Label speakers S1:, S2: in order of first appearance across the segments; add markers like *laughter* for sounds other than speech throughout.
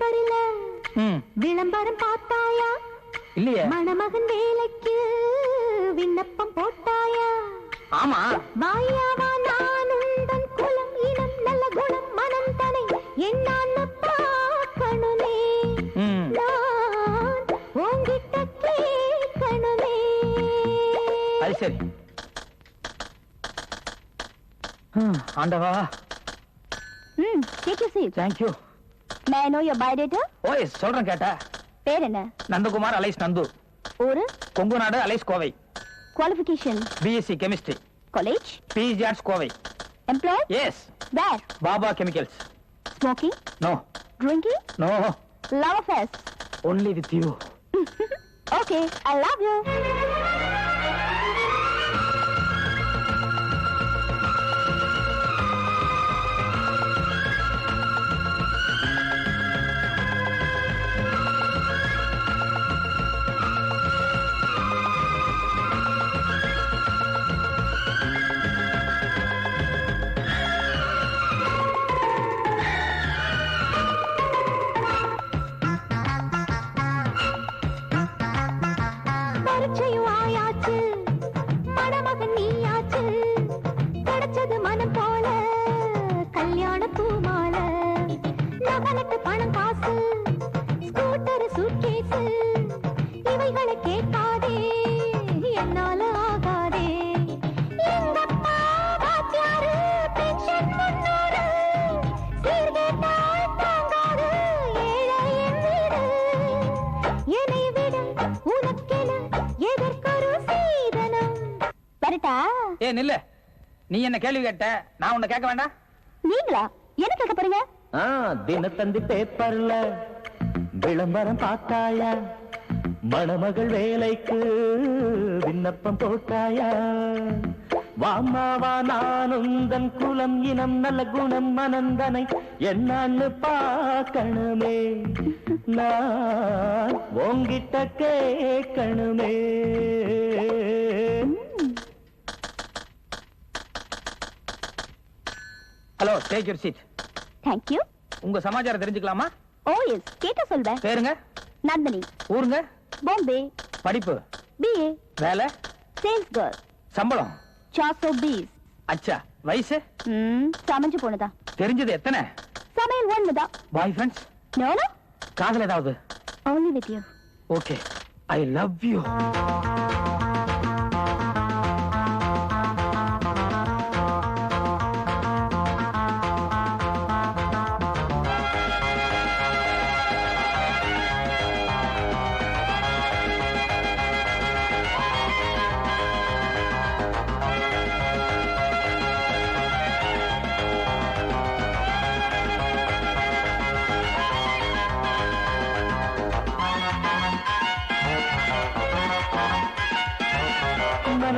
S1: பேப்பரில விளம்பரம் பார்த்தாயா?
S2: இல்லையே.
S1: மணமகன் வேலைக்கு விண்ணப்பம் போட்டாயா?
S2: ஆமா.
S1: வாயாவா நான் உந்தன் குலம் இனம் நல்ல குணம் மனம் தனை என்னான்னு பார்க்கணுமே நான் உன்கிட்ட கேட்கணுமே.
S2: அது சரி. ஆண்டவா.
S1: ம் take you seat thank you may I know your biodata
S2: ஓய் சொல்றேன் கேட்டா
S1: பேர் என்ன
S2: நந்தகுமார் அலைஸ் நந்து
S1: ஊரு Kongu Nadu alias Kovai qualification BSc chemistry college PG arts Kovai employees where Baba chemicals smoking no drinking no love affairs only with you *laughs* okay I love you
S2: ஏ நில்லு. நீ என்ன கேள்வி கேட்ட? நான் உன்னை கேட்க வேண்டாம்.
S1: நீங்களா? என்ன கேட்க போறீங்க?
S3: ஆ, தினத்தந்தி பேப்பர்ல விளம்பரம் பார்த்தாயா? மணமகள் வேலைக்கு விண்ணப்பம் போட்டாயா? வாமாவா நான் உந்தன் குலம் இனம் நல்ல குணம் மனந்தனை என்னன்னு பார்க்கணுமே. நான் உங்கிட்ட கேட்கணுமே.
S2: Hello take your seat
S1: thank you
S2: உங்க சமாச்சாரம் தெரிஞ்சுக்கலாமா?
S1: ஓ எஸ் கேட்க சொல்றேன்
S2: பேருங்க.
S1: நந்தினி.
S2: ஊருங்க?
S1: பாம்பே
S2: படிப்பு.
S1: பிஏ
S2: வேலை.
S1: சேல்ஸ் கேர்ள்
S2: சம்பளம்.
S1: சாசோ பீஸ்
S2: அச்சா வயசு?
S1: சமைஞ்சு போனதா?
S2: தெரிஞ்சது எத்தனை?
S1: சமையல் ஒண்ணுதான்
S2: பாய் ஃப்ரெண்ட்ஸ்
S1: நோ நோ
S2: காதல் ஏதாவது?
S1: Only with you.
S2: Okay I love you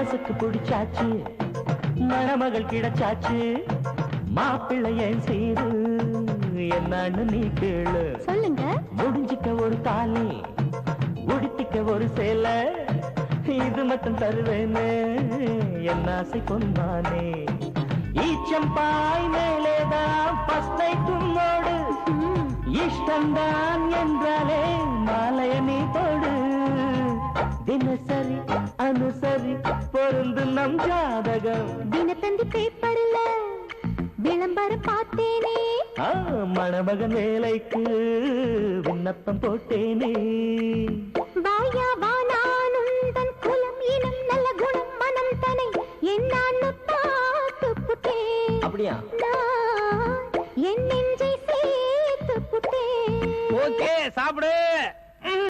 S3: மனசுக்கு பிடிச்சாச்சு. மணமகள் கிடைச்சாச்சு. மாப்பிள்ளை ஏன் செய்து? என்னன்னு நீ கேளு.
S1: சொல்லுங்க.
S3: முடிஞ்சிக்க ஒரு தாலி உடுத்திக்க ஒரு சேலை இது மட்டும் தருவேன்னு என் ஆசை கொண்டானே ஈச்சம்பாய் மேலேதான் பஸ்தை தும்மோடு இஷ்டம்தான் என்றாலே மாலைய நீ போடு. தினசரி அனுசரி பொருந்து நம் ஜாதகம்.
S1: தினத்தந்தி பேப்பர்ல விளம்பரம் பார்த்தேனே.
S3: மணமகன் வேலைக்கு விண்ணப்பம் போட்டேனே.
S1: வாயா வா நான் உந்தன் குலம் இனம் நல்ல குணம் மனம் தனை என்னான்னு பார்த்து புட்டேன்.
S3: அப்படியா?
S1: என் நெஞ்சை சேர்த்து புட்டேன்.
S2: ஓகே சாப்பிடு.